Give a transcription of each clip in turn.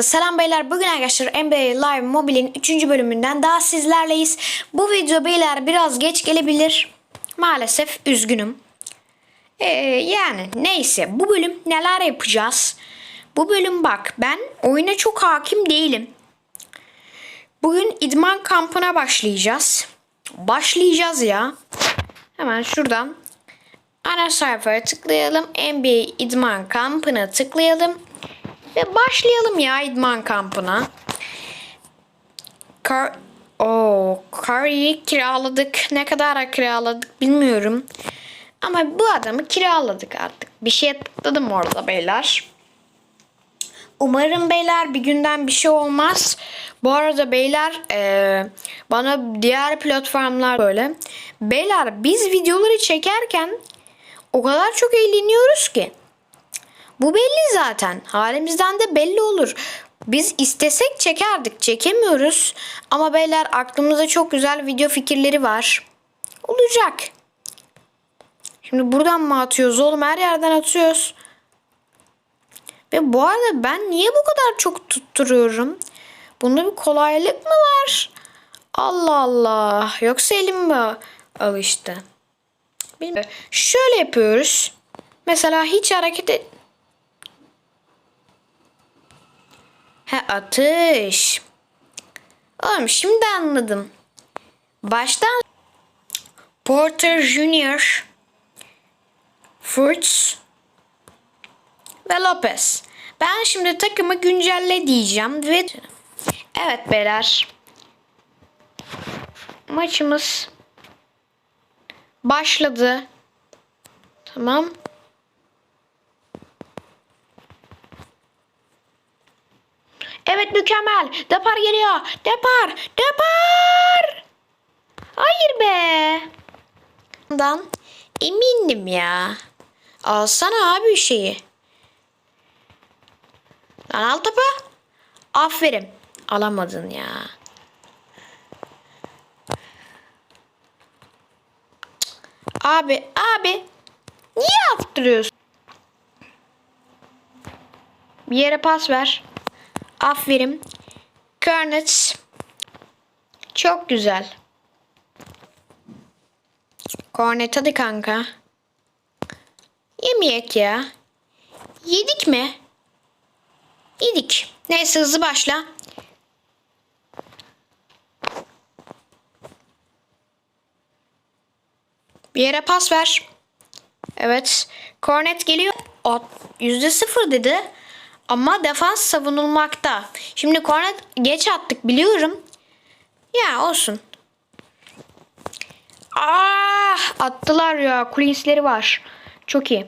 Selam beyler. Bugün arkadaşlar NBA Live Mobile'in 3. bölümünden daha sizlerleyiz. Bu video beyler biraz geç gelebilir. Maalesef üzgünüm. Ee, yani neyse bu bölüm neler yapacağız? Bu bölüm bak ben oyuna çok hakim değilim. Bugün idman kampına başlayacağız. Başlayacağız ya. Hemen şuradan ana sayfaya tıklayalım. NBA idman kampına tıklayalım. Ve başlayalım ya idman kampına. Kar o Curry'i kiraladık. Ne kadar kiraladık bilmiyorum. Ama bu adamı kiraladık artık. Bir şey tıkladım orada beyler. Umarım beyler bir günden bir şey olmaz. Bu arada beyler eee, bana diğer platformlar böyle. Beyler biz videoları çekerken o kadar çok eğleniyoruz ki. Bu belli zaten. Halimizden de belli olur. Biz istesek çekerdik. Çekemiyoruz. Ama beyler aklımızda çok güzel video fikirleri var. Olacak. Şimdi buradan mı atıyoruz oğlum? Her yerden atıyoruz. Ve bu arada ben niye bu kadar çok tutturuyorum? Bunda bir kolaylık mı var? Allah Allah. Yoksa elim mi alıştı? Bilmiyorum. Şöyle yapıyoruz. Mesela hiç hareket et... atış. Oğlum şimdi anladım. Baştan Porter Junior Furtz ve Lopez. Ben şimdi takımı güncelle diyeceğim ve Evet beyler. Maçımız başladı. Tamam. Evet mükemmel. Depar geliyor. Depar. Depar. Hayır be. Dan emindim ya. Alsana abi şeyi. Lan al topu. Aferin. Alamadın ya. Abi, abi. Niye attırıyorsun? Bir yere pas ver. Aferin. Cornets. Çok güzel. Cornet hadi kanka. Yemeyek ya. Yedik mi? Yedik. Neyse hızlı başla. Bir yere pas ver. Evet. Cornet geliyor. O yüzde sıfır dedi. Ama defans savunulmakta. Şimdi Cornet geç attık biliyorum. Ya olsun. Ah attılar ya. Kulisleri var. Çok iyi.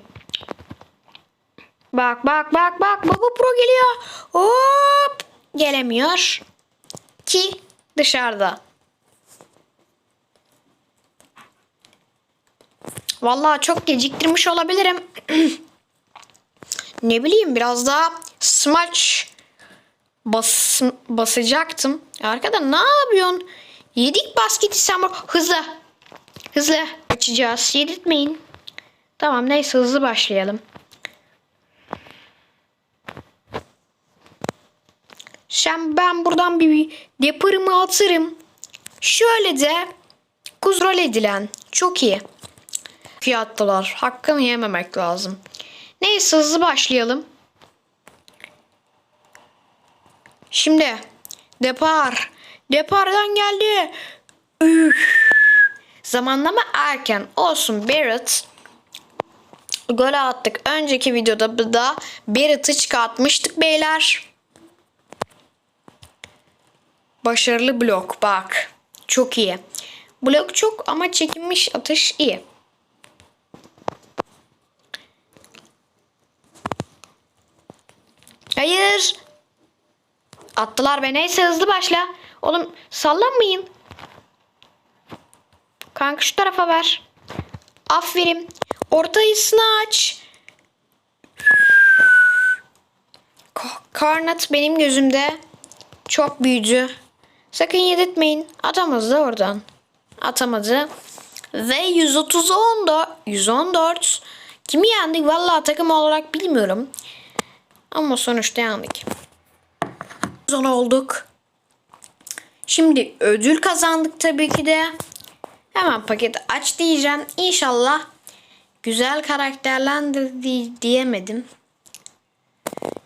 Bak bak bak bak. Baba Pro geliyor. Hop. Gelemiyor. Ki dışarıda. Vallahi çok geciktirmiş olabilirim. ne bileyim biraz daha smaç bas, basacaktım. Arkada ne yapıyorsun? Yedik basketi sen. Hızlı. Hızlı. Açacağız. Yedirtmeyin. Tamam neyse hızlı başlayalım. Sen ben buradan bir deparımı atarım. Şöyle de kuzrol edilen. Çok iyi. Fiyattılar. Hakkını yememek lazım. Neyse hızlı başlayalım. Şimdi depar. Depardan geldi. Üf. Zamanlama erken olsun Barrett. Gol attık. Önceki videoda da Barrett'ı çıkartmıştık beyler. Başarılı blok bak. Çok iyi. Blok çok ama çekinmiş atış iyi. Hayır. Attılar be. Neyse hızlı başla. Oğlum sallanmayın. Kanka şu tarafa ver. Aferin. Ortayısını aç. Karnat benim gözümde çok büyüdü. Sakın yedirtmeyin. Atamaz da oradan. Atamadı. Ve 130 14. 114. Kimi yendik? Vallahi takım olarak bilmiyorum. Ama sonuçta yendik. Sezon olduk. Şimdi ödül kazandık tabii ki de. Hemen paketi aç diyeceğim. İnşallah güzel karakterlendir di- diyemedim.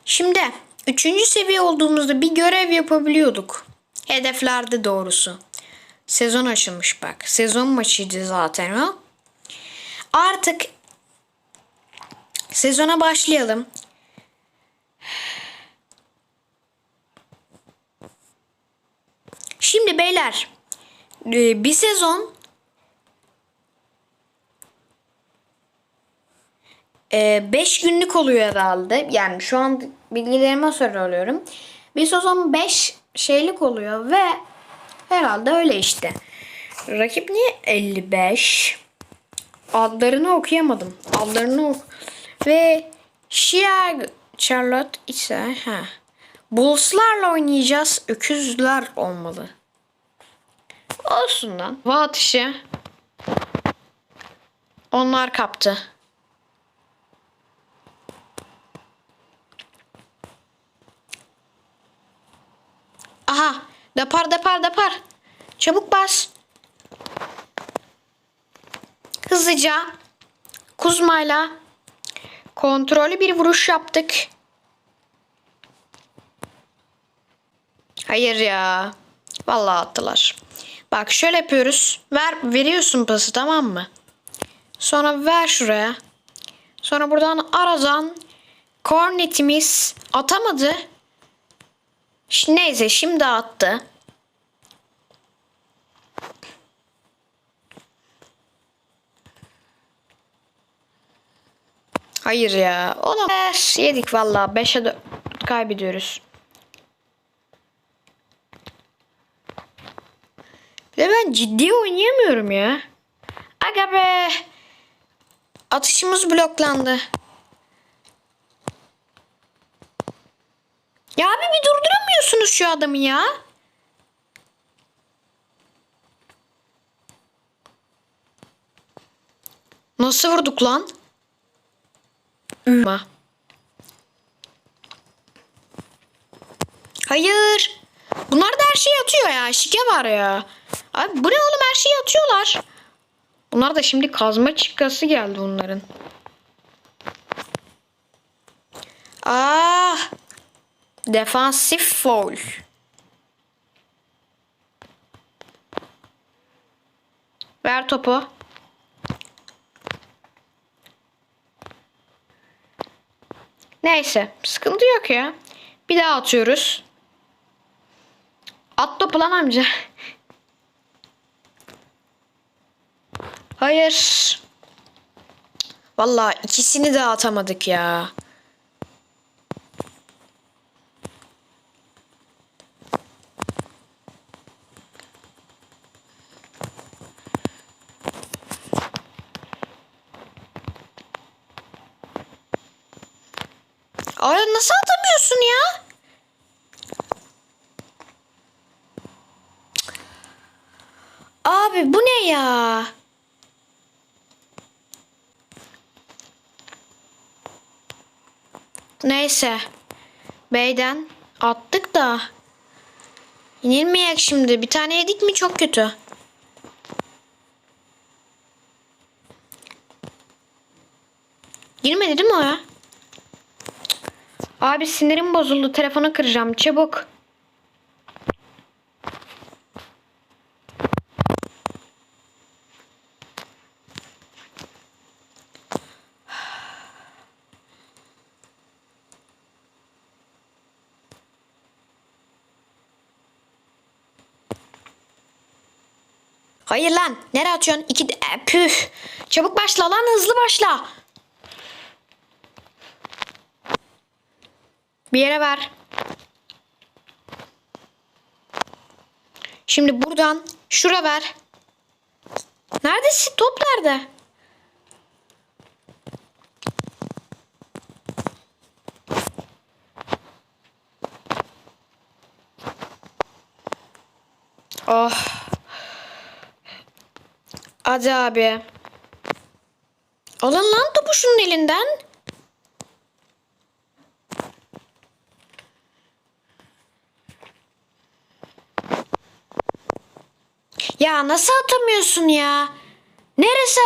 Şimdi üçüncü seviye olduğumuzda bir görev yapabiliyorduk. Hedeflerde doğrusu. Sezon açılmış bak. Sezon maçıydı zaten o. Artık sezona başlayalım. Şimdi beyler e, bir sezon 5 günlük oluyor herhalde. Yani şu an bilgilerime söylüyorum. Bir sezon 5 şeylik oluyor ve herhalde öyle işte. Rakip niye 55? Adlarını okuyamadım. Adlarını ok ve Shia Charlotte ise ha. Bulls'larla oynayacağız. Öküzler olmalı. Olsun lan. Bu atışı onlar kaptı. Aha. Depar depar depar. Çabuk bas. Hızlıca. Kuzmayla. Kontrollü bir vuruş yaptık. Hayır ya. Vallahi attılar. Bak şöyle yapıyoruz. Ver veriyorsun pası tamam mı? Sonra ver şuraya. Sonra buradan aradan kornetimiz atamadı. Ş- Neyse şimdi attı. Hayır ya. Olamaz. Yedik valla. 5'e 4 kaybediyoruz. Ve ben ciddi oynayamıyorum ya. Aga be. Atışımız bloklandı. Ya abi bir durduramıyorsunuz şu adamı ya. Nasıl vurduk lan? Üma. Hayır. Bunlar da her şeyi atıyor ya. Şike var ya. Abi bu ne oğlum her şeyi atıyorlar. Bunlar da şimdi kazma çıkası geldi onların. Ah. Defansif foul. Ver topu. Neyse. Sıkıntı yok ya. Bir daha atıyoruz. At topu lan amca. Hayır. Vallahi ikisini de atamadık ya. Ay nasıl atamıyorsun ya? Abi bu ne ya? Neyse. Beyden attık da. Yenilmeyek şimdi. Bir tane yedik mi çok kötü. Girmedi değil mi o ya? Abi sinirim bozuldu. Telefonu kıracağım. Çabuk. Hayır lan. Nereye atıyorsun? İki... E, püf. Çabuk başla lan. Hızlı başla. Bir yere ver. Şimdi buradan şura ver. Neredesin? Top nerede? Oh. Hadi abi. Alın lan topu şunun elinden. Ya nasıl atamıyorsun ya? Neresi?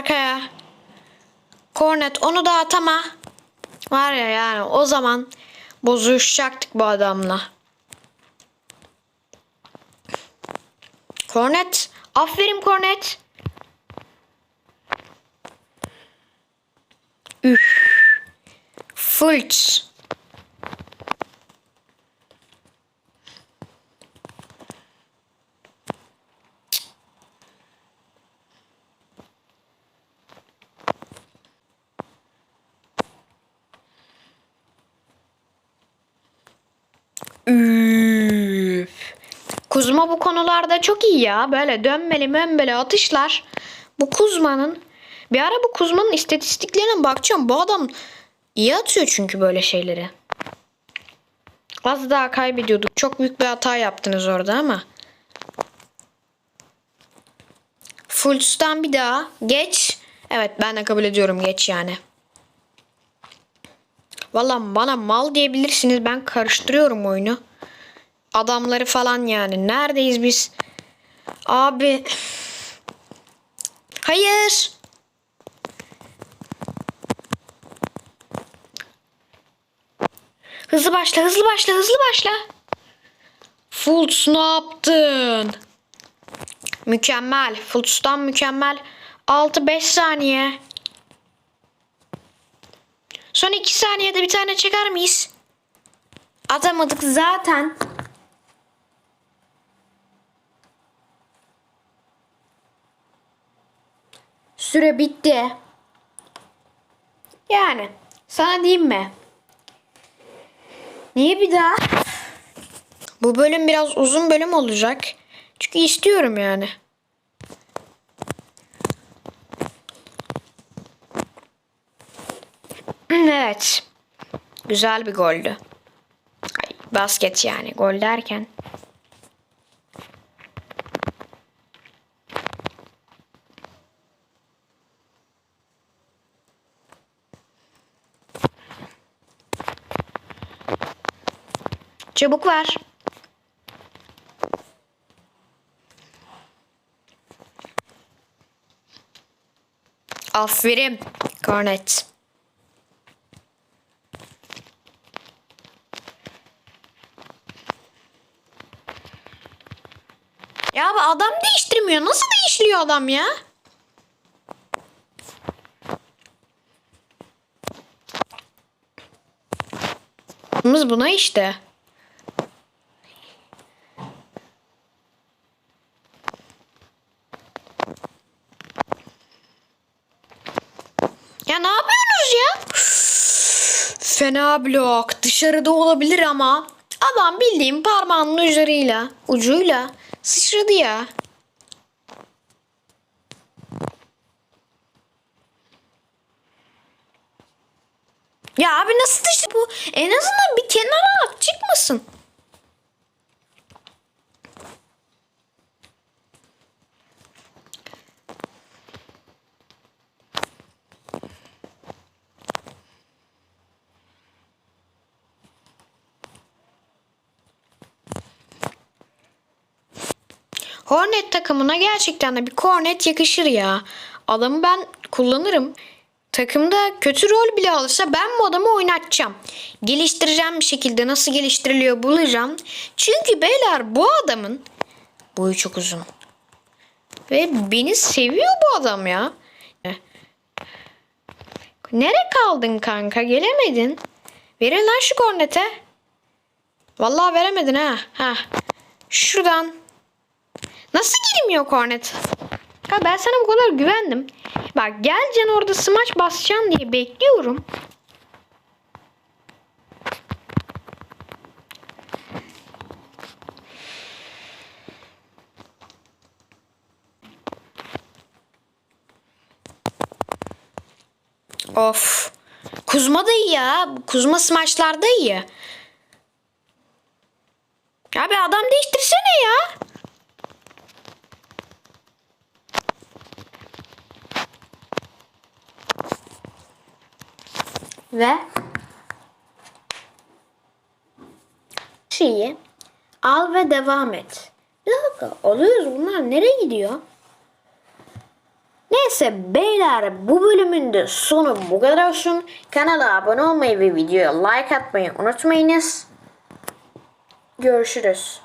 Arkaya. Kornet onu da atama. Var ya yani o zaman bozuşacaktık bu adamla. Kornet. Aferin Kornet. Üf. Fulç. Üf. Kuzma konularda çok iyi ya. Böyle dönmeli mömbeli atışlar. Bu Kuzma'nın bir ara bu Kuzma'nın istatistiklerine bakacağım. Bu adam iyi atıyor çünkü böyle şeyleri. Az daha kaybediyorduk. Çok büyük bir hata yaptınız orada ama. Fultz'tan bir daha. Geç. Evet ben de kabul ediyorum geç yani. Valla bana mal diyebilirsiniz. Ben karıştırıyorum oyunu. Adamları falan yani. Neredeyiz biz? Abi. Hayır. Hızlı başla, hızlı başla, hızlı başla. Fultz ne yaptın? Mükemmel. Fultz'tan mükemmel. 6-5 saniye. Son 2 saniyede bir tane çeker miyiz? Atamadık zaten. Süre bitti. Yani sana diyeyim mi? Niye bir daha? Bu bölüm biraz uzun bölüm olacak. Çünkü istiyorum yani. Evet. Güzel bir goldü. Basket yani gol derken. Çabuk ver. Aferin. Cornet. Ya bu adam değiştirmiyor. Nasıl değiştiriyor adam ya? Biz buna işte. Ya ne yapıyorsunuz ya? Fena blok. Dışarıda olabilir ama. Adam bildiğim parmağının ucuyla, ucuyla sıçradı ya. Ya abi nasıl dışarı bu? En azından bir kenara at çıkmasın. Hornet takımına gerçekten de bir kornet yakışır ya. Adamı ben kullanırım. Takımda kötü rol bile alırsa ben bu adamı oynatacağım. Geliştireceğim bir şekilde nasıl geliştiriliyor bulacağım. Çünkü beyler bu adamın boyu çok uzun. Ve beni seviyor bu adam ya. Nere kaldın kanka? Gelemedin. Verin lan şu kornete. Vallahi veremedin ha. Ha. Şuradan. Nasıl girmiyor kornet? Ya ben sana bu kadar güvendim. Bak geleceksin orada smaç basacaksın diye bekliyorum. Of. Kuzma da iyi ya. Kuzma smaçlarda iyi. Ya bir adam değiştirsene ya. Ve şeyi al ve devam et. Bir dakika alıyoruz bunlar nereye gidiyor? Neyse beyler bu bölümün de sonu bu kadar olsun. Kanala abone olmayı ve videoya like atmayı unutmayınız. Görüşürüz.